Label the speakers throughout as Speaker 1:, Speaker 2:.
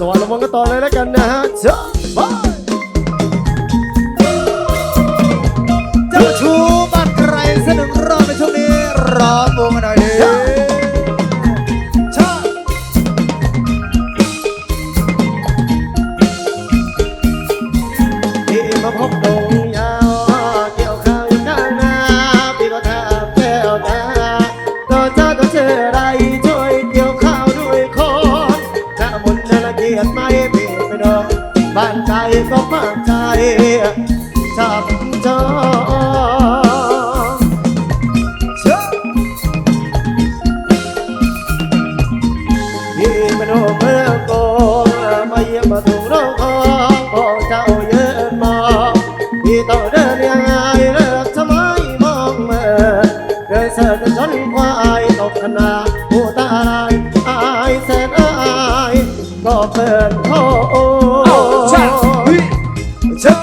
Speaker 1: สวัสดีวันกันต่อเลยแล้วกันนะฮะเจ้า พี่ไปดอกบ้านใจก็มากใจจับจอง
Speaker 2: ชา
Speaker 1: พี่เป็นหัวเมืองโกงมาเยี่ยมมาถูกร้องของของเจ้าเยินมองพี่ต้องเดินยังไง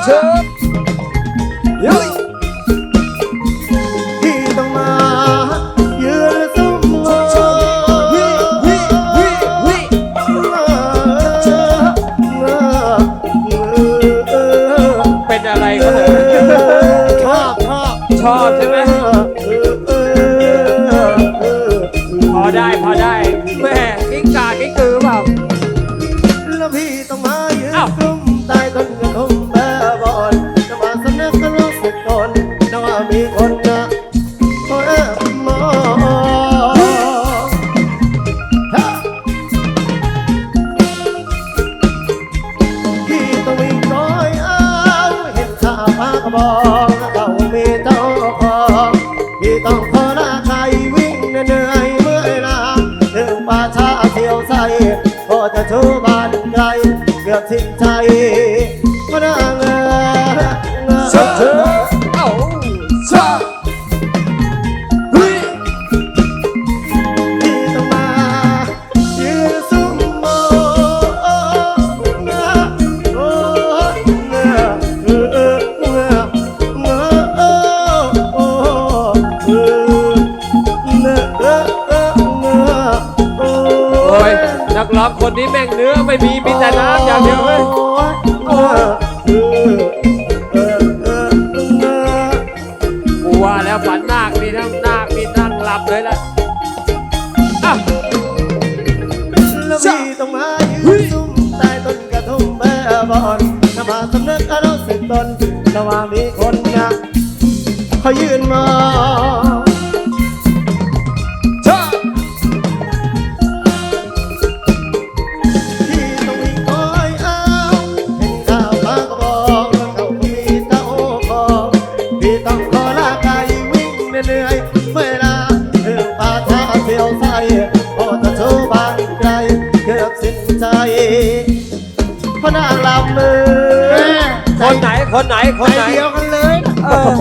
Speaker 1: เชิ
Speaker 2: บเชิบเฮ้ย
Speaker 1: พี่ต้องมายืนซุ่มงอ
Speaker 2: เฮ้ยเฮ้ยเฮ้ยเฮ้ย
Speaker 3: เป็นอะไรก็เถอะ
Speaker 2: ชอบชอบ
Speaker 3: ชอบใช่ไหมพอได้พอได้
Speaker 1: บอกเรามีเจ้าของพี่ต้องขอลาใครวิ่งเหนื่อยเมื่อยล้าถึงป่าช้าเที่ยวใส่ก็จะชูบ้านไกลเกือบสิ้นใจก็น่าเงอ
Speaker 2: เงินเชิบ
Speaker 3: เอ้า
Speaker 1: นั
Speaker 3: กร้องคนนี้แม่งเนื้อไม่มีมีแต่น้ำอย่างเดียวเว้ยกูว่าแล้วฝันนาคนี่ทั้งนาคนี่นั่งหลับเลยล่ะอะ
Speaker 1: แล้วพี่ต้องมายืนซุ่มใต้ต้นกระทุ่มแบบบอนถ้ามาสำนึกอารมณ์สึกตนแต่ว่ามีคนนะเขายืนมอง สิ้นใจพนางลำมือ
Speaker 3: คนไหนคนไหนคนไหน
Speaker 2: เดียวกันเลย
Speaker 3: เออ